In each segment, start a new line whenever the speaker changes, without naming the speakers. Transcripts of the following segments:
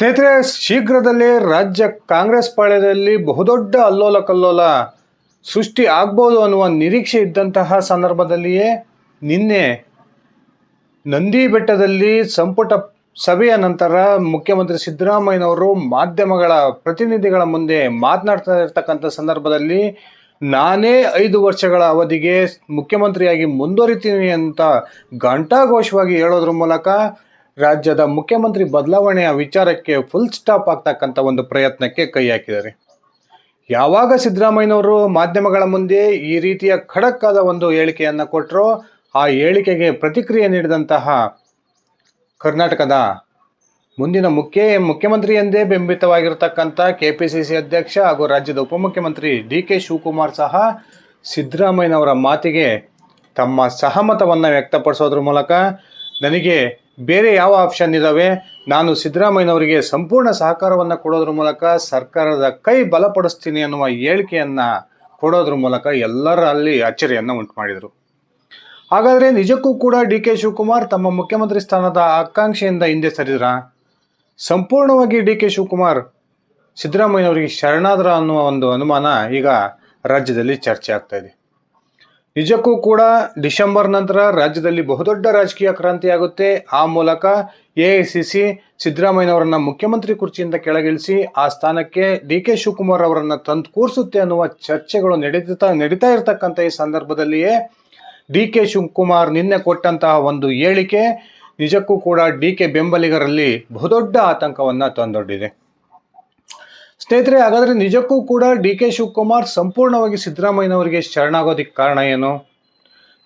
ಸ್ನೇಹಿತರೆ, ಶೀಘ್ರದಲ್ಲೇ ರಾಜ್ಯ ಕಾಂಗ್ರೆಸ್ ಪಾಳ್ಯದಲ್ಲಿ ಬಹುದೊಡ್ಡ ಅಲ್ಲೋಲ ಕಲ್ಲೋಲ ಸೃಷ್ಟಿ ಆಗ್ಬೋದು ಅನ್ನುವ ನಿರೀಕ್ಷೆ ಇದ್ದಂತಹ ಸಂದರ್ಭದಲ್ಲಿಯೇ ನಿನ್ನೆ ನಂದಿ ಬೆಟ್ಟದಲ್ಲಿ ಸಂಪುಟ ಸಭೆಯ ನಂತರ ಮುಖ್ಯಮಂತ್ರಿ ಸಿದ್ದರಾಮಯ್ಯನವರು ಮಾಧ್ಯಮಗಳ ಪ್ರತಿನಿಧಿಗಳ ಮುಂದೆ ಮಾತನಾಡ್ತಾ ಇರ್ತಕ್ಕಂಥ ಸಂದರ್ಭದಲ್ಲಿ ನಾನೇ ಐದು ವರ್ಷಗಳ ಅವಧಿಗೆ ಮುಖ್ಯಮಂತ್ರಿಯಾಗಿ ಮುಂದುವರಿತೀನಿ ಅಂತ ಘಂಟಾಘೋಷವಾಗಿ ಹೇಳೋದ್ರ ಮೂಲಕ ರಾಜ್ಯದ ಮುಖ್ಯಮಂತ್ರಿ ಬದಲಾವಣೆಯ ವಿಚಾರಕ್ಕೆ ಫುಲ್ ಸ್ಟಾಪ್ ಆಗ್ತಕ್ಕಂಥ ಒಂದು ಪ್ರಯತ್ನಕ್ಕೆ ಕೈ ಹಾಕಿದ್ದಾರೆ. ಯಾವಾಗ ಸಿದ್ದರಾಮಯ್ಯನವರು ಮಾಧ್ಯಮಗಳ ಮುಂದೆ ಈ ರೀತಿಯ ಖಡಕ್ ಆದ ಒಂದು ಹೇಳಿಕೆಯನ್ನು ಕೊಟ್ಟರೋ ಆ ಹೇಳಿಕೆಗೆ ಪ್ರತಿಕ್ರಿಯೆ ನೀಡಿದಂತಹ ಕರ್ನಾಟಕದ ಮುಂದಿನ ಮುಖ್ಯ, ಮುಖ್ಯಮಂತ್ರಿ ಎಂದೇ ಬೆಂಬಿತವಾಗಿರ್ತಕ್ಕಂಥ ಕೆ ಪಿ ಸಿ ಸಿ ಅಧ್ಯಕ್ಷ ಹಾಗೂ ರಾಜ್ಯದ ಉಪಮುಖ್ಯಮಂತ್ರಿ ಡಿ ಕೆ ಶಿವಕುಮಾರ್ ಸಹ ಸಿದ್ದರಾಮಯ್ಯನವರ ಮಾತಿಗೆ ತಮ್ಮ ಸಹಮತವನ್ನು ವ್ಯಕ್ತಪಡಿಸೋದ್ರ ಮೂಲಕ ನನಗೆ ಬೇರೆ ಯಾವ ಆಪ್ಷನ್ ಇದ್ದಾವೆ ನಾನು ಸಿದ್ದರಾಮಯ್ಯನವರಿಗೆ ಸಂಪೂರ್ಣ ಸಹಕಾರವನ್ನು ಕೊಡೋದ್ರ ಮೂಲಕ ಸರ್ಕಾರದ ಕೈ ಬಲಪಡಿಸ್ತೀನಿ ಅನ್ನುವ ಹೇಳಿಕೆಯನ್ನು ಕೊಡೋದ್ರ ಮೂಲಕ ಎಲ್ಲರಲ್ಲಿ ಅಚ್ಚರಿಯನ್ನು ಉಂಟು ಮಾಡಿದರು. ಹಾಗಾದರೆ ನಿಜಕ್ಕೂ ಕೂಡ ಡಿ ಕೆ ಶಿವಕುಮಾರ್ ತಮ್ಮ ಮುಖ್ಯಮಂತ್ರಿ ಸ್ಥಾನದ ಆಕಾಂಕ್ಷೆಯಿಂದ ಹಿಂದೆ ಸರಿದ್ರ? ಸಂಪೂರ್ಣವಾಗಿ ಡಿ ಕೆ ಶಿವಕುಮಾರ್ ಸಿದ್ದರಾಮಯ್ಯನವರಿಗೆ ಶರಣಾದ್ರ ಅನ್ನುವ ಒಂದು ಅನುಮಾನ ಈಗ ರಾಜ್ಯದಲ್ಲಿ ಚರ್ಚೆ ಆಗ್ತಾ ಇದೆ. ನಿಜಕ್ಕೂ ಕೂಡ ಡಿಸೆಂಬರ್ ನಂತರ ರಾಜ್ಯದಲ್ಲಿ ಬಹುದೊಡ್ಡ ರಾಜಕೀಯ ಕ್ರಾಂತಿಯಾಗುತ್ತೆ. ಆ ಮೂಲಕ ಎ ಐ ಸಿ ಸಿ ಸಿದ್ದರಾಮಯ್ಯನವರನ್ನ ಮುಖ್ಯಮಂತ್ರಿ ಕುರ್ಚಿಯಿಂದ ಕೆಳಗಿಳಿಸಿ ಆ ಸ್ಥಾನಕ್ಕೆ ಡಿ ಕೆ ಶಿವಕುಮಾರ್ ಅವರನ್ನ ತಂದು ಕೂರಿಸುತ್ತೆ ಅನ್ನುವ ಚರ್ಚೆಗಳು ನಡೀತಾ ನಡೀತಾ ಇರತಕ್ಕಂಥ ಈ ಸಂದರ್ಭದಲ್ಲಿಯೇ ಡಿ ಕೆ ಶಿವಕುಮಾರ್ ನಿನ್ನೆ ಕೊಟ್ಟಂತಹ ಒಂದು ಹೇಳಿಕೆ ನಿಜಕ್ಕೂ ಕೂಡ ಡಿ ಕೆ ಬೆಂಬಲಿಗರಲ್ಲಿ ಬಹುದೊಡ್ಡ ಆತಂಕವನ್ನು ತಂದೊಡ್ಡಿದೆ. ಸ್ನೇಹಿತರೆ, ಹಾಗಾದರೆ ನಿಜಕ್ಕೂ ಕೂಡ ಡಿ ಕೆ ಶಿವಕುಮಾರ್ ಸಂಪೂರ್ಣವಾಗಿ ಸಿದ್ದರಾಮಯ್ಯನವರಿಗೆ ಶರಣಾಗೋದಕ್ಕೆ ಕಾರಣ ಏನು?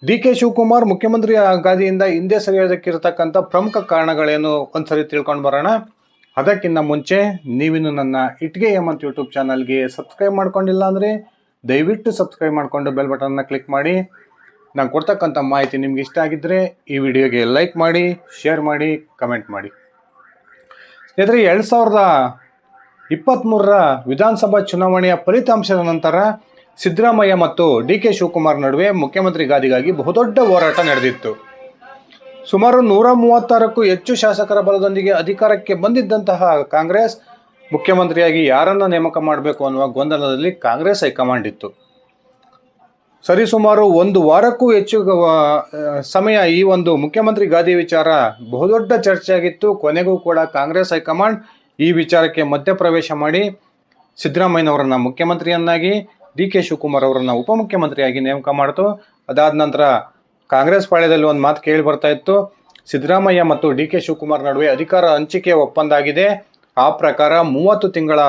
ಡಿ ಕೆ ಶಿವಕುಮಾರ್ ಮುಖ್ಯಮಂತ್ರಿ ಗಾದಿಯಿಂದ ಹಿಂದೆ ಸರಿಯೋದಕ್ಕಿರತಕ್ಕಂಥ ಪ್ರಮುಖ ಕಾರಣಗಳೇನು ಒಂದ್ಸರಿ ತಿಳ್ಕೊಂಡು ಬರೋಣ. ಅದಕ್ಕಿಂತ ಮುಂಚೆ ನೀವಿನ್ನು ನನ್ನ ಇಟ್ಗೆ ಹೇಮಂತ್ ಯೂಟ್ಯೂಬ್ ಚಾನಲ್ಗೆ ಸಬ್ಸ್ಕ್ರೈಬ್ ಮಾಡ್ಕೊಂಡಿಲ್ಲ ಅಂದರೆ ದಯವಿಟ್ಟು ಸಬ್ಸ್ಕ್ರೈಬ್ ಮಾಡಿಕೊಂಡು ಬೆಲ್ ಬಟನ್ನ ಕ್ಲಿಕ್ ಮಾಡಿ. ನಾನು ಕೊಡ್ತಕ್ಕಂಥ ಮಾಹಿತಿ ನಿಮ್ಗೆ ಇಷ್ಟ ಆಗಿದ್ದರೆ ಈ ವಿಡಿಯೋಗೆ ಲೈಕ್ ಮಾಡಿ, ಶೇರ್ ಮಾಡಿ, ಕಮೆಂಟ್ ಮಾಡಿ. ಸ್ನೇಹಿತರೆ, ಎರಡು ಸಾವಿರದ ಇಪ್ಪತ್ತ್ಮೂರರ ವಿಧಾನಸಭಾ ಚುನಾವಣೆಯ ಫಲಿತಾಂಶದ ನಂತರ ಸಿದ್ದರಾಮಯ್ಯ ಮತ್ತು ಡಿ ಕೆ ಶಿವಕುಮಾರ್ ನಡುವೆ ಮುಖ್ಯಮಂತ್ರಿ ಗಾದಿಗಾಗಿ ಬಹುದೊಡ್ಡ ಹೋರಾಟ ನಡೆದಿತ್ತು. ಸುಮಾರು ನೂರ ಮೂವತ್ತಾರಕ್ಕೂ ಹೆಚ್ಚು ಶಾಸಕರ ಬಲದೊಂದಿಗೆ ಅಧಿಕಾರಕ್ಕೆ ಬಂದಿದ್ದಂತಹ ಕಾಂಗ್ರೆಸ್ ಮುಖ್ಯಮಂತ್ರಿಯಾಗಿ ಯಾರನ್ನ ನೇಮಕ ಮಾಡಬೇಕು ಅನ್ನುವ ಗೊಂದಲದಲ್ಲಿ ಕಾಂಗ್ರೆಸ್ ಹೈಕಮಾಂಡ್ ಇತ್ತು. ಸರಿಸುಮಾರು ಒಂದು ವಾರಕ್ಕೂ ಹೆಚ್ಚು ಸಮಯ ಈ ಒಂದು ಮುಖ್ಯಮಂತ್ರಿ ಗಾದಿ ವಿಚಾರ ಬಹುದೊಡ್ಡ ಚರ್ಚೆಯಾಗಿತ್ತು. ಕೊನೆಗೂ ಕೂಡ ಕಾಂಗ್ರೆಸ್ ಹೈಕಮಾಂಡ್ ಈ ವಿಚಾರಕ್ಕೆ ಮಧ್ಯಪ್ರವೇಶ ಮಾಡಿ ಸಿದ್ದರಾಮಯ್ಯನವರನ್ನ ಮುಖ್ಯಮಂತ್ರಿಯನ್ನಾಗಿ ಡಿ ಕೆ ಶಿವಕುಮಾರ್ ಅವರನ್ನು ಉಪಮುಖ್ಯಮಂತ್ರಿಯಾಗಿ ನೇಮಕ ಮಾಡಿತು. ಅದಾದ ನಂತರ ಕಾಂಗ್ರೆಸ್ ಪಾಳ್ಯದಲ್ಲಿ ಒಂದು ಮಾತು ಕೇಳಿ ಬರ್ತಾ ಇತ್ತು. ಸಿದ್ದರಾಮಯ್ಯ ಮತ್ತು ಡಿ ಕೆ ಶಿವಕುಮಾರ್ ನಡುವೆ ಅಧಿಕಾರ ಹಂಚಿಕೆ ಒಪ್ಪಂದ ಆಗಿದೆ ಆ ಪ್ರಕಾರ ಮೂವತ್ತು ತಿಂಗಳ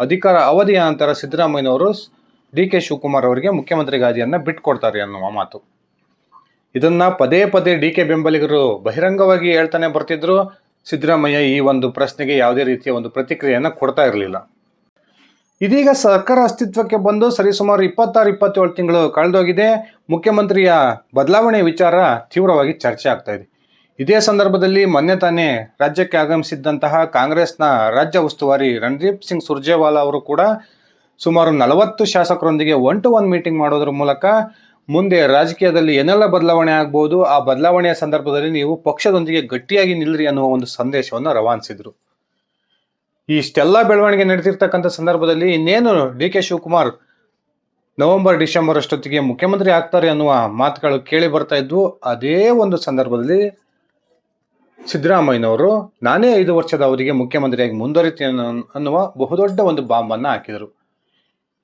ಅಧಿಕಾರ ಅವಧಿಯ ನಂತರ ಸಿದ್ದರಾಮಯ್ಯನವರು ಡಿ ಕೆ ಶಿವಕುಮಾರ್ ಅವರಿಗೆ ಮುಖ್ಯಮಂತ್ರಿ ಗಾದಿಯನ್ನು ಬಿಟ್ಕೊಡ್ತಾರೆ ಅನ್ನುವ ಮಾತು. ಇದನ್ನು ಪದೇ ಪದೇ ಡಿ ಕೆ ಬೆಂಬಲಿಗರು ಬಹಿರಂಗವಾಗಿ ಹೇಳ್ತಾನೆ ಬರ್ತಿದ್ರು. ಸಿದ್ದರಾಮಯ್ಯ ಈ ಒಂದು ಪ್ರಶ್ನೆಗೆ ಯಾವುದೇ ರೀತಿಯ ಒಂದು ಪ್ರತಿಕ್ರಿಯೆಯನ್ನು ಕೊಡ್ತಾ ಇರಲಿಲ್ಲ. ಇದೀಗ ಸರ್ಕಾರ ಅಸ್ತಿತ್ವಕ್ಕೆ ಬಂದು ಸರಿಸುಮಾರು ಇಪ್ಪತ್ತಾರು, ಇಪ್ಪತ್ತೇಳು ತಿಂಗಳು ಕಳೆದೋಗಿದೆ. ಮುಖ್ಯಮಂತ್ರಿಯ ಬದಲಾವಣೆ ವಿಚಾರ ತೀವ್ರವಾಗಿ ಚರ್ಚೆ ಆಗ್ತಾ ಇದೆ. ಇದೇ ಸಂದರ್ಭದಲ್ಲಿ ಮೊನ್ನೆ ತಾನೇ ರಾಜ್ಯಕ್ಕೆ ಆಗಮಿಸಿದ್ದಂತಹ ಕಾಂಗ್ರೆಸ್ನ ರಾಜ್ಯ ಉಸ್ತುವಾರಿ ರಣದೀಪ್ ಸಿಂಗ್ ಸುರ್ಜೇವಾಲಾ ಅವರು ಕೂಡ ಸುಮಾರು ನಲವತ್ತು ಶಾಸಕರೊಂದಿಗೆ ಒನ್ ಟು ಒನ್ ಮೀಟಿಂಗ್ ಮಾಡೋದ್ರ ಮೂಲಕ ಮುಂದೆ ರಾಜಕೀಯದಲ್ಲಿ ಏನೆಲ್ಲ ಬದಲಾವಣೆ ಆಗ್ಬೋದು, ಆ ಬದಲಾವಣೆಯ ಸಂದರ್ಭದಲ್ಲಿ ನೀವು ಪಕ್ಷದೊಂದಿಗೆ ಗಟ್ಟಿಯಾಗಿ ನಿಲ್ಲರಿ ಅನ್ನುವ ಒಂದು ಸಂದೇಶವನ್ನು ರವಾನಿಸಿದ್ರು. ಇಷ್ಟೆಲ್ಲ ಬೆಳವಣಿಗೆ ನಡೆದಿರ್ತಕ್ಕಂಥ ಸಂದರ್ಭದಲ್ಲಿ ಇನ್ನೇನು D K Shivakumar November, December ಅಷ್ಟೊತ್ತಿಗೆ ಮುಖ್ಯಮಂತ್ರಿ ಆಗ್ತಾರೆ ಅನ್ನುವ ಮಾತುಗಳು ಕೇಳಿ ಬರ್ತಾ ಇದ್ವು. ಅದೇ ಒಂದು ಸಂದರ್ಭದಲ್ಲಿ ಸಿದ್ದರಾಮಯ್ಯನವರು, ನಾನೇ ಐದು ವರ್ಷದ ಅವಧಿಗೆ ಮುಖ್ಯಮಂತ್ರಿಯಾಗಿ ಮುಂದುವರಿತೀನಿ ಅನ್ನೋ- ಅನ್ನುವ ಬಹುದೊಡ್ಡ ಒಂದು ಬಾಂಬನ್ನು ಹಾಕಿದರು.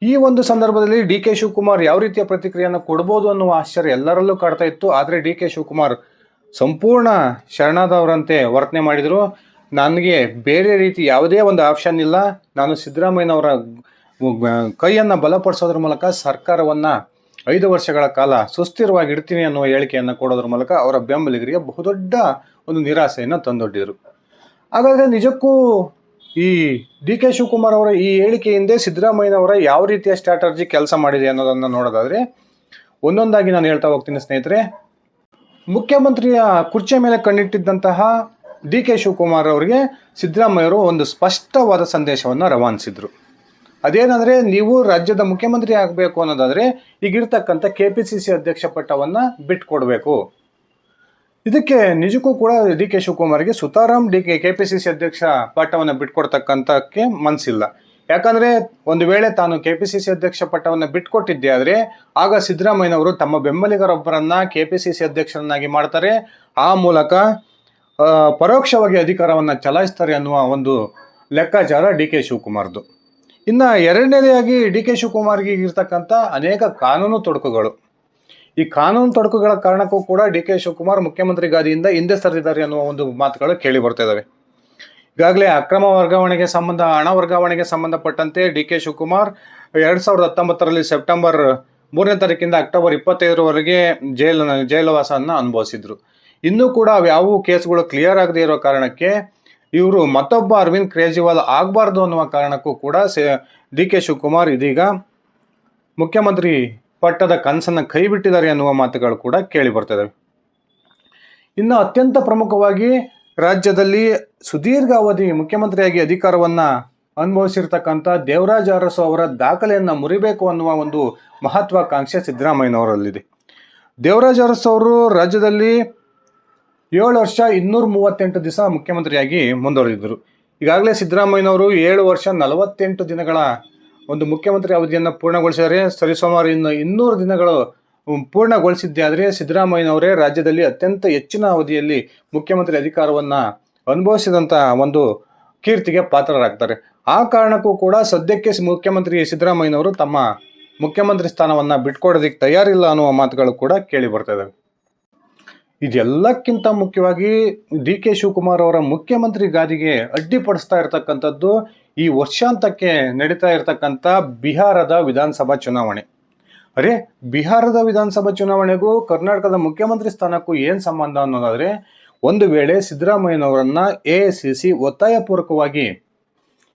ಈ ಒಂದು ಸಂದರ್ಭದಲ್ಲಿ ಡಿ ಕೆ ಶಿವಕುಮಾರ್ ಯಾವ ರೀತಿಯ ಪ್ರತಿಕ್ರಿಯೆಯನ್ನು ಕೊಡ್ಬೋದು ಅನ್ನುವ ಆಶ್ಚರ್ಯ ಎಲ್ಲರಲ್ಲೂ ಕಾಡ್ತಾ ಇತ್ತು. ಆದರೆ ಡಿ ಕೆ ಶಿವಕುಮಾರ್ ಸಂಪೂರ್ಣ ಶರಣಾದವರಂತೆ ವರ್ತನೆ ಮಾಡಿದರು. ನನಗೆ ಬೇರೆ ರೀತಿ ಯಾವುದೇ ಒಂದು ಆಪ್ಷನ್ ಇಲ್ಲ. ನಾನು ಸಿದ್ದರಾಮಯ್ಯನವರ ಕೈಯನ್ನು ಬಲಪಡಿಸೋದ್ರ ಮೂಲಕ ಸರ್ಕಾರವನ್ನು ಐದು ವರ್ಷಗಳ ಕಾಲ ಸುಸ್ಥಿರವಾಗಿ ಇಡ್ತೀನಿ ಅನ್ನುವ ಹೇಳಿಕೆಯನ್ನು ಕೊಡೋದ್ರ ಮೂಲಕ ಅವರ ಬೆಂಬಲಿಗರಿಗೆ ಬಹುದೊಡ್ಡ ಒಂದು ನಿರಾಸೆಯನ್ನು ತಂದೊಡ್ಡಿದರು. ಹಾಗಾದರೆ ನಿಜಕ್ಕೂ ಈ ಡಿ ಕೆ ಶಿವಕುಮಾರ್ ಅವರ ಈ ಹೇಳಿಕೆಯಿಂದ ಸಿದ್ದರಾಮಯ್ಯನವರ ಯಾವ ರೀತಿಯ ಸ್ಟ್ರಾಟಜಿ ಕೆಲಸ ಮಾಡಿದೆ ಅನ್ನೋದನ್ನು ನೋಡೋದಾದರೆ, ಒಂದೊಂದಾಗಿ ನಾನು ಹೇಳ್ತಾ ಹೋಗ್ತೀನಿ ಸ್ನೇಹಿತರೆ. ಮುಖ್ಯಮಂತ್ರಿಯ ಕುರ್ಚಿಯ ಮೇಲೆ ಕಣ್ಣಿಟ್ಟಿದ್ದಂತಹ ಡಿ ಕೆ ಶಿವಕುಮಾರ್ ಅವರಿಗೆ ಸಿದ್ದರಾಮಯ್ಯವರು ಒಂದು ಸ್ಪಷ್ಟವಾದ ಸಂದೇಶವನ್ನು ರವಾನಿಸಿದರು. ಅದೇನಂದರೆ, ನೀವು ರಾಜ್ಯದ ಮುಖ್ಯಮಂತ್ರಿ ಆಗಬೇಕು ಅನ್ನೋದಾದರೆ, ಈಗಿರ್ತಕ್ಕಂಥ ಕೆ ಪಿ ಸಿ ಸಿ ಅಧ್ಯಕ್ಷ ಪಟ್ಟವನ್ನು ಬಿಟ್ಕೊಡ್ಬೇಕು. ಇದಕ್ಕೆ ನಿಜಕ್ಕೂ ಕೂಡ ಡಿ ಕೆ ಶಿವಕುಮಾರ್ಗೆ ಸುತಾರಾಮ್ D K K P C C ಅಧ್ಯಕ್ಷ ಪಟ್ಟವನ್ನು ಬಿಟ್ಕೊಡ್ತಕ್ಕಂಥಕ್ಕೆ ಮನಸ್ಸಿಲ್ಲ ಯಾಕಂದ್ರೆ ಒಂದು ವೇಳೆ ತಾನು ಕೆ ಪಿ ಸಿ ಸಿ ಅಧ್ಯಕ್ಷ ಪಟ್ಟವನ್ನು ಬಿಟ್ಕೊಟ್ಟಿದ್ದೆ ಆದರೆ ಆಗ ಸಿದ್ದರಾಮಯ್ಯನವರು ತಮ್ಮ ಬೆಂಬಲಿಗರೊಬ್ಬರನ್ನ ಕೆ ಪಿ ಸಿ ಸಿ ಅಧ್ಯಕ್ಷರನ್ನಾಗಿ ಮಾಡ್ತಾರೆ. ಆ ಮೂಲಕ ಪರೋಕ್ಷವಾಗಿ ಅಧಿಕಾರವನ್ನು ಚಲಾಯಿಸ್ತಾರೆ ಅನ್ನುವ ಒಂದು ಲೆಕ್ಕಾಚಾರ ಡಿ ಕೆ ಶಿವಕುಮಾರ್ದು. ಇನ್ನು ಎರಡನೇದಾಗಿ ಡಿ ಕೆ ಶಿವಕುಮಾರ್ಗೆ ಇರ್ತಕ್ಕಂಥ ಅನೇಕ ಕಾನೂನು ತೊಡಕುಗಳು. ಈ ಕಾನೂನು ತೊಡಕುಗಳ ಕಾರಣಕ್ಕೂ ಕೂಡ ಡಿ ಕೆ ಶಿವಕುಮಾರ್ ಮುಖ್ಯಮಂತ್ರಿ ಗಾದಿಯಿಂದ ಹಿಂದೆ ಸರಿದಿದ್ದಾರೆ ಅನ್ನುವ ಒಂದು ಮಾತುಗಳು ಕೇಳಿ ಬರ್ತಾ ಇದ್ದಾವೆ ಈಗಾಗಲೇ ಅಕ್ರಮ ವರ್ಗಾವಣೆಗೆ ಸಂಬಂಧ, ಹಣ ವರ್ಗಾವಣೆಗೆ ಸಂಬಂಧಪಟ್ಟಂತೆ ಡಿ ಕೆ ಶಿವಕುಮಾರ್ ಎರಡು ಸಾವಿರದ ಹತ್ತೊಂಬತ್ತರಲ್ಲಿ ಸೆಪ್ಟೆಂಬರ್ ಮೂರನೇ ತಾರೀಕಿಂದ ಅಕ್ಟೋಬರ್ ಇಪ್ಪತ್ತೈದರವರೆಗೆ ಜೈಲ, ಜೈಲುವಾಸವನ್ನು ಅನುಭವಿಸಿದ್ರು. ಇನ್ನೂ ಕೂಡ ಅವ್ಯಾವು ಕೇಸ್ಗಳು ಕ್ಲಿಯರ್ ಆಗದೆ ಇರೋ ಕಾರಣಕ್ಕೆ ಇವರು ಮತ್ತೊಬ್ಬ ಅರವಿಂದ್ ಕೇಜ್ರಿವಾಲ್ ಆಗಬಾರ್ದು ಅನ್ನುವ ಕಾರಣಕ್ಕೂ ಕೂಡ ಡಿ ಕೆ ಶಿವಕುಮಾರ್ ಇದೀಗ ಮುಖ್ಯಮಂತ್ರಿ ಪಟ್ಟದ ಕನಸನ್ನು ಕೈ ಬಿಟ್ಟಿದ್ದಾರೆ ಅನ್ನುವ ಮಾತುಗಳು ಕೂಡ ಕೇಳಿ ಬರ್ತದೆ ಇನ್ನು ಅತ್ಯಂತ ಪ್ರಮುಖವಾಗಿ ರಾಜ್ಯದಲ್ಲಿ ಸುದೀರ್ಘ ಅವಧಿ ಮುಖ್ಯಮಂತ್ರಿಯಾಗಿ ಅಧಿಕಾರವನ್ನು ಅನುಭವಿಸಿರ್ತಕ್ಕಂಥ ದೇವರಾಜ ಅರಸು ಅವರ ದಾಖಲೆಯನ್ನು ಮುರಿಬೇಕು ಅನ್ನುವ ಒಂದು ಮಹತ್ವಾಕಾಂಕ್ಷೆ ಸಿದ್ದರಾಮಯ್ಯನವರಲ್ಲಿದೆ. ದೇವರಾಜ ಅರಸು ಅವರು ರಾಜ್ಯದಲ್ಲಿ ಏಳು ವರ್ಷ ಇನ್ನೂರ ಮೂವತ್ತೆಂಟು ದಿವಸ ಮುಖ್ಯಮಂತ್ರಿಯಾಗಿ ಮುಂದುವರೆದಿದ್ದರು ಈಗಾಗಲೇ ಸಿದ್ದರಾಮಯ್ಯನವರು ಏಳು ವರ್ಷ ನಲವತ್ತೆಂಟು ದಿನಗಳ ಒಂದು ಮುಖ್ಯಮಂತ್ರಿ ಅವಧಿಯನ್ನು ಪೂರ್ಣಗೊಳಿಸಿದರೆ ಸರಿಸುಮಾರು ಇನ್ನು ಇನ್ನೂರು ದಿನಗಳು ಪೂರ್ಣಗೊಳಿಸಿದ್ದೆ ಆದರೆ ಸಿದ್ದರಾಮಯ್ಯನವರೇ ರಾಜ್ಯದಲ್ಲಿ ಅತ್ಯಂತ ಹೆಚ್ಚಿನ ಅವಧಿಯಲ್ಲಿ ಮುಖ್ಯಮಂತ್ರಿ ಅಧಿಕಾರವನ್ನು ಅನುಭವಿಸಿದಂಥ ಒಂದು ಕೀರ್ತಿಗೆ ಪಾತ್ರರಾಗ್ತಾರೆ. ಆ ಕಾರಣಕ್ಕೂ ಕೂಡ ಸದ್ಯಕ್ಕೆ ಮುಖ್ಯಮಂತ್ರಿ ಸಿದ್ದರಾಮಯ್ಯನವರು ತಮ್ಮ ಮುಖ್ಯಮಂತ್ರಿ ಸ್ಥಾನವನ್ನು ಬಿಟ್ಕೊಡೋದಕ್ಕೆ ತಯಾರಿಲ್ಲ ಅನ್ನುವ ಮಾತುಗಳು ಕೂಡ ಕೇಳಿ ಬರ್ತಾ ಇದ್ದಾವೆ ಇದೆಲ್ಲಕ್ಕಿಂತ ಮುಖ್ಯವಾಗಿ ಡಿ ಕೆ ಶಿವಕುಮಾರ್ ಅವರ ಮುಖ್ಯಮಂತ್ರಿ ಗಾದಿಗೆ ಅಡ್ಡಿಪಡಿಸ್ತಾ ಇರತಕ್ಕಂಥದ್ದು ಈ ವರ್ಷಾಂತಕ್ಕೆ ನಡೀತಾ ಇರತಕ್ಕಂಥ ಬಿಹಾರದ ವಿಧಾನಸಭಾ ಚುನಾವಣೆ. ಅರೆ, ಬಿಹಾರದ ವಿಧಾನಸಭಾ ಚುನಾವಣೆಗೂ ಕರ್ನಾಟಕದ ಮುಖ್ಯಮಂತ್ರಿ ಸ್ಥಾನಕ್ಕೂ ಏನು ಸಂಬಂಧ ಅನ್ನೋದಾದರೆ, ಒಂದು ವೇಳೆ ಸಿದ್ದರಾಮಯ್ಯನವರನ್ನು ಎ ಸಿ ಸಿ ಒತ್ತಾಯಪೂರ್ವಕವಾಗಿ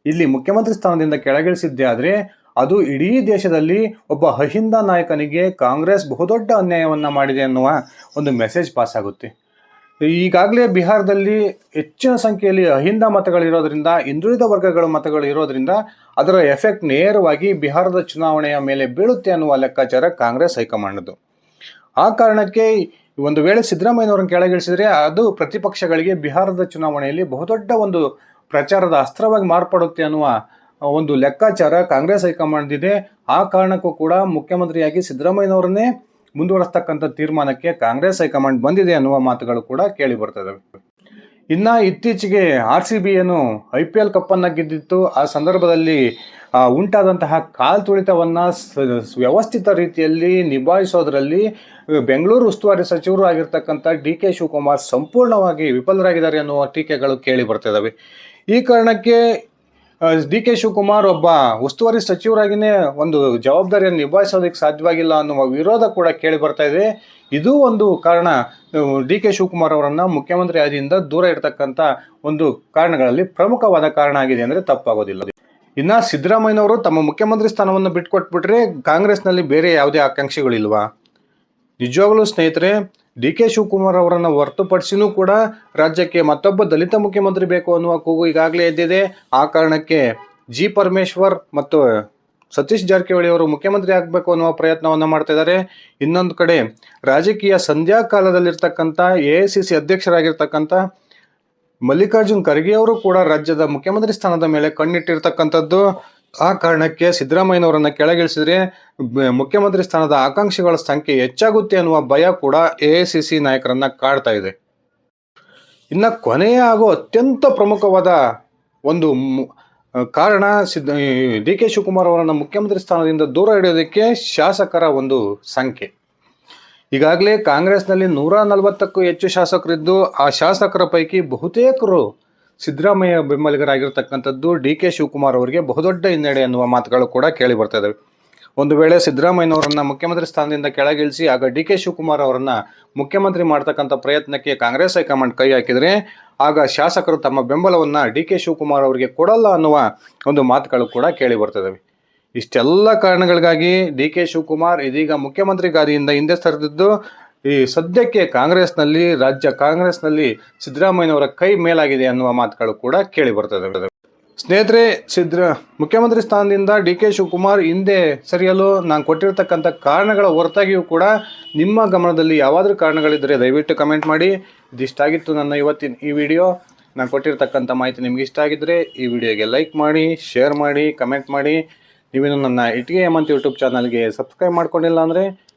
ಇಲ್ಲಿ ಮುಖ್ಯಮಂತ್ರಿ ಸ್ಥಾನದಿಂದ ಕೆಳಗಿಳಿಸಿದ್ದೆ ಆದರೆ ಅದು ಇಡೀ ದೇಶದಲ್ಲಿ ಒಬ್ಬ ಅಹಿಂದ ನಾಯಕನಿಗೆ ಕಾಂಗ್ರೆಸ್ ಬಹುದೊಡ್ಡ ಅನ್ಯಾಯವನ್ನು ಮಾಡಿದೆ ಅನ್ನುವ ಒಂದು ಮೆಸೇಜ್ ಪಾಸ್ ಆಗುತ್ತೆ. ಈಗಾಗಲೇ ಬಿಹಾರದಲ್ಲಿ ಹೆಚ್ಚಿನ ಸಂಖ್ಯೆಯಲ್ಲಿ ಅಹಿಂದ ಮತಗಳಿರೋದ್ರಿಂದ, ಹಿಂದುಳಿದ ವರ್ಗಗಳ ಮತಗಳು ಇರೋದ್ರಿಂದ ಅದರ ಎಫೆಕ್ಟ್ ನೇರವಾಗಿ ಬಿಹಾರದ ಚುನಾವಣೆಯ ಮೇಲೆ ಬೀಳುತ್ತೆ ಅನ್ನುವ ಲೆಕ್ಕಾಚಾರ ಕಾಂಗ್ರೆಸ್ ಹೈಕಮಾಂಡ್ದು ಆ ಕಾರಣಕ್ಕೆ ಒಂದು ವೇಳೆ ಸಿದ್ದರಾಮಯ್ಯನವರನ್ನು ಕೆಳಗಿಳಿಸಿದರೆ ಅದು ಪ್ರತಿಪಕ್ಷಗಳಿಗೆ ಬಿಹಾರದ ಚುನಾವಣೆಯಲ್ಲಿ ಬಹುದೊಡ್ಡ ಒಂದು ಪ್ರಚಾರದ ಅಸ್ತ್ರವಾಗಿ ಮಾರ್ಪಡುತ್ತೆ ಅನ್ನುವ ಒಂದು ಲೆಕ್ಕಾಚಾರ ಕಾಂಗ್ರೆಸ್ ಹೈಕಮಾಂಡ್ದಿದೆ ಆ ಕಾರಣಕ್ಕೂ ಕೂಡ ಮುಖ್ಯಮಂತ್ರಿಯಾಗಿ ಸಿದ್ದರಾಮಯ್ಯನವರನ್ನೇ ಮುಂದುವರಿಸ್ತಕ್ಕಂಥ ತೀರ್ಮಾನಕ್ಕೆ ಕಾಂಗ್ರೆಸ್ ಹೈಕಮಾಂಡ್ ಬಂದಿದೆ ಅನ್ನುವ ಮಾತುಗಳು ಕೂಡ ಕೇಳಿ ಬರ್ತದೆ ಇನ್ನು ಇತ್ತೀಚೆಗೆ ಆರ್ ಸಿ ಬಿ ಏನು ಐ ಪಿ ಎಲ್ ಕಪ್ಪನ್ನು ಗೆದ್ದಿತ್ತು. ಆ ಸಂದರ್ಭದಲ್ಲಿ ಉಂಟಾದಂತಹ ಕಾಲ್ ತುಳಿತವನ್ನು ವ್ಯವಸ್ಥಿತ ರೀತಿಯಲ್ಲಿ ನಿಭಾಯಿಸೋದರಲ್ಲಿ ಬೆಂಗಳೂರು ಉಸ್ತುವಾರಿ ಸಚಿವರು ಆಗಿರ್ತಕ್ಕಂಥ ಡಿ ಕೆ ಶಿವಕುಮಾರ್ ಸಂಪೂರ್ಣವಾಗಿ ವಿಫಲರಾಗಿದ್ದಾರೆ ಅನ್ನುವ ಟೀಕೆಗಳು ಕೇಳಿ ಬರ್ತಿದ್ದಾವೆ ಈ ಕಾರಣಕ್ಕೆ ಡಿ ಕೆ ಶಿವಕುಮಾರ್ ಒಬ್ಬ ಉಸ್ತುವಾರಿ ಸಚಿವರಾಗಿಯೇ ಒಂದು ಜವಾಬ್ದಾರಿಯನ್ನು ನಿಭಾಯಿಸೋದಕ್ಕೆ ಸಾಧ್ಯವಾಗಿಲ್ಲ ಅನ್ನುವ ವಿರೋಧ ಕೂಡ ಕೇಳಿ ಬರ್ತಾ ಇದೆ. ಇದು ಒಂದು ಕಾರಣ ಡಿ ಕೆ ಶಿವಕುಮಾರ್ ಅವರನ್ನು ಮುಖ್ಯಮಂತ್ರಿ ಆದಿಯಿಂದ ದೂರ ಇರತಕ್ಕಂಥ ಒಂದು ಕಾರಣಗಳಲ್ಲಿ ಪ್ರಮುಖವಾದ ಕಾರಣ ಆಗಿದೆ ಅಂದರೆ ತಪ್ಪಾಗೋದಿಲ್ಲ. ಇನ್ನು ಸಿದ್ದರಾಮಯ್ಯನವರು ತಮ್ಮ ಮುಖ್ಯಮಂತ್ರಿ ಸ್ಥಾನವನ್ನು ಬಿಟ್ಕೊಟ್ಬಿಟ್ರೆ ಕಾಂಗ್ರೆಸ್ನಲ್ಲಿ ಬೇರೆ ಯಾವುದೇ ಆಕಾಂಕ್ಷೆಗಳಿಲ್ವಾ? ನಿಜವಾಗಲೂ ಸ್ನೇಹಿತರೆ ಡಿ ಕೆ ಶಿವಕುಮಾರ್ ಅವರನ್ನು ಹೊರತುಪಡಿಸಿನೂ ಕೂಡ ರಾಜ್ಯಕ್ಕೆ ಮತ್ತೊಬ್ಬ ದಲಿತ ಮುಖ್ಯಮಂತ್ರಿ ಬೇಕು ಅನ್ನುವ ಕೂಗು ಈಗಾಗಲೇ ಎದ್ದಿದೆ. ಆ ಕಾರಣಕ್ಕೆ ಜಿ ಪರಮೇಶ್ವರ್ ಮತ್ತು ಸತೀಶ್ ಜಾರಕಿಹೊಳಿ ಅವರು ಮುಖ್ಯಮಂತ್ರಿ ಆಗಬೇಕು ಅನ್ನುವ ಪ್ರಯತ್ನವನ್ನು ಮಾಡ್ತಾ ಇದ್ದಾರೆ. ಇನ್ನೊಂದು ಕಡೆ ರಾಜಕೀಯ ಸಂಧ್ಯಾ ಕಾಲದಲ್ಲಿರ್ತಕ್ಕಂಥ ಎ ಐ ಸಿ ಸಿ ಅಧ್ಯಕ್ಷರಾಗಿರ್ತಕ್ಕಂಥ ಮಲ್ಲಿಕಾರ್ಜುನ್ ಖರ್ಗೆ ಅವರು ಕೂಡ ರಾಜ್ಯದ ಮುಖ್ಯಮಂತ್ರಿ ಸ್ಥಾನದ ಮೇಲೆ ಕಣ್ಣಿಟ್ಟಿರ್ತಕ್ಕಂಥದ್ದು. ಆ ಕಾರಣಕ್ಕೆ ಸಿದ್ದರಾಮಯ್ಯನವರನ್ನು ಕೆಳಗಿಳಿಸಿದ್ರೆ ಮುಖ್ಯಮಂತ್ರಿ ಸ್ಥಾನದ ಆಕಾಂಕ್ಷಿಗಳ ಸಂಖ್ಯೆ ಹೆಚ್ಚಾಗುತ್ತೆ ಅನ್ನುವ ಭಯ ಕೂಡ ಎ ಸಿ ಸಿ ನಾಯಕರನ್ನ ಕಾಡ್ತಾ ಇದೆ. ಇನ್ನು ಕೊನೆಯ ಹಾಗೂ ಅತ್ಯಂತ ಪ್ರಮುಖವಾದ ಒಂದು ಕಾರಣ ಸಿದ್ದ ಡಿ ಕೆ ಶಿವಕುಮಾರ್ ಅವರನ್ನು ಮುಖ್ಯಮಂತ್ರಿ ಸ್ಥಾನದಿಂದ ದೂರ ಹಿಡಿಯೋದಕ್ಕೆ ಶಾಸಕರ ಒಂದು ಸಂಖ್ಯೆ. ಈಗಾಗಲೇ ಕಾಂಗ್ರೆಸ್ನಲ್ಲಿ ನೂರ ನಲವತ್ತಕ್ಕೂ ಹೆಚ್ಚು ಶಾಸಕರಿದ್ದು, ಆ ಶಾಸಕರ ಪೈಕಿ ಬಹುತೇಕರು ಸಿದ್ದರಾಮಯ್ಯ ಬೆಂಬಲಿಗರಾಗಿರ್ತಕ್ಕಂಥದ್ದು ಡಿ ಕೆ ಶಿವಕುಮಾರ್ ಅವರಿಗೆ ಬಹುದೊಡ್ಡ ಹಿನ್ನಡೆ ಅನ್ನುವ ಮಾತುಗಳು ಕೂಡ ಕೇಳಿ ಬರ್ತಾ ಒಂದು ವೇಳೆ ಸಿದ್ದರಾಮಯ್ಯನವರನ್ನ ಮುಖ್ಯಮಂತ್ರಿ ಸ್ಥಾನದಿಂದ ಕೆಳಗಿಳಿಸಿ ಆಗ ಡಿ ಕೆ ಶಿವಕುಮಾರ್ ಅವರನ್ನ ಮುಖ್ಯಮಂತ್ರಿ ಮಾಡ್ತಕ್ಕಂಥ ಪ್ರಯತ್ನಕ್ಕೆ ಕಾಂಗ್ರೆಸ್ ಹೈಕಮಾಂಡ್ ಕೈ ಹಾಕಿದರೆ ಆಗ ಶಾಸಕರು ತಮ್ಮ ಬೆಂಬಲವನ್ನು ಡಿ ಕೆ ಶಿವಕುಮಾರ್ ಅವರಿಗೆ ಕೊಡಲ್ಲ ಅನ್ನುವ ಒಂದು ಮಾತುಗಳು ಕೂಡ ಕೇಳಿ ಬರ್ತದವೆ ಇಷ್ಟೆಲ್ಲ ಕಾರಣಗಳಿಗಾಗಿ ಡಿ ಕೆ ಶಿವಕುಮಾರ್ ಇದೀಗ ಮುಖ್ಯಮಂತ್ರಿ ಗಾದಿಯಿಂದ ಹಿಂದೆ ಸರಿದಿದ್ದು ಈ ಸದ್ಯಕ್ಕೆ ಕಾಂಗ್ರೆಸ್ನಲ್ಲಿ, ರಾಜ್ಯ ಕಾಂಗ್ರೆಸ್ನಲ್ಲಿ ಸಿದ್ದರಾಮಯ್ಯನವರ ಕೈ ಮೇಲಾಗಿದೆ ಅನ್ನುವ ಮಾತುಗಳು ಕೂಡ ಕೇಳಿ ಬರ್ತದೆ. ಸ್ನೇಹಿತರೆ ಸಿದ್ರ ಮುಖ್ಯಮಂತ್ರಿ ಸ್ಥಾನದಿಂದ ಡಿ ಕೆ ಶಿವಕುಮಾರ್ ಹಿಂದೆ ಸರಿಯಲು ನಾನು ಕೊಟ್ಟಿರ್ತಕ್ಕಂಥ ಕಾರಣಗಳ ಹೊರತಾಗಿಯೂ ಕೂಡ ನಿಮ್ಮ ಗಮನದಲ್ಲಿ ಯಾವಾದರೂ ಕಾರಣಗಳಿದ್ದರೆ ದಯವಿಟ್ಟು ಕಮೆಂಟ್ ಮಾಡಿ. ಇದಿಷ್ಟಾಗಿತ್ತು ನನ್ನ ಇವತ್ತಿನ ಈ ವಿಡಿಯೋ. ನಾನು ಕೊಟ್ಟಿರ್ತಕ್ಕಂಥ ಮಾಹಿತಿ ನಿಮಗೆ ಇಷ್ಟ ಆಗಿದ್ದರೆ ಈ ವಿಡಿಯೋಗೆ ಲೈಕ್ ಮಾಡಿ, ಶೇರ್ ಮಾಡಿ, ಕಮೆಂಟ್ ಮಾಡಿ. ನೀವೇನು ನನ್ನ ಇಟ್ಟಿಗೆ ಹೇಮಂತ್ ಯೂಟ್ಯೂಬ್ ಚಾನಲ್ಗೆ ಸಬ್ಸ್ಕ್ರೈಬ್ ಮಾಡ್ಕೊಂಡಿಲ್ಲ ಅಂದರೆ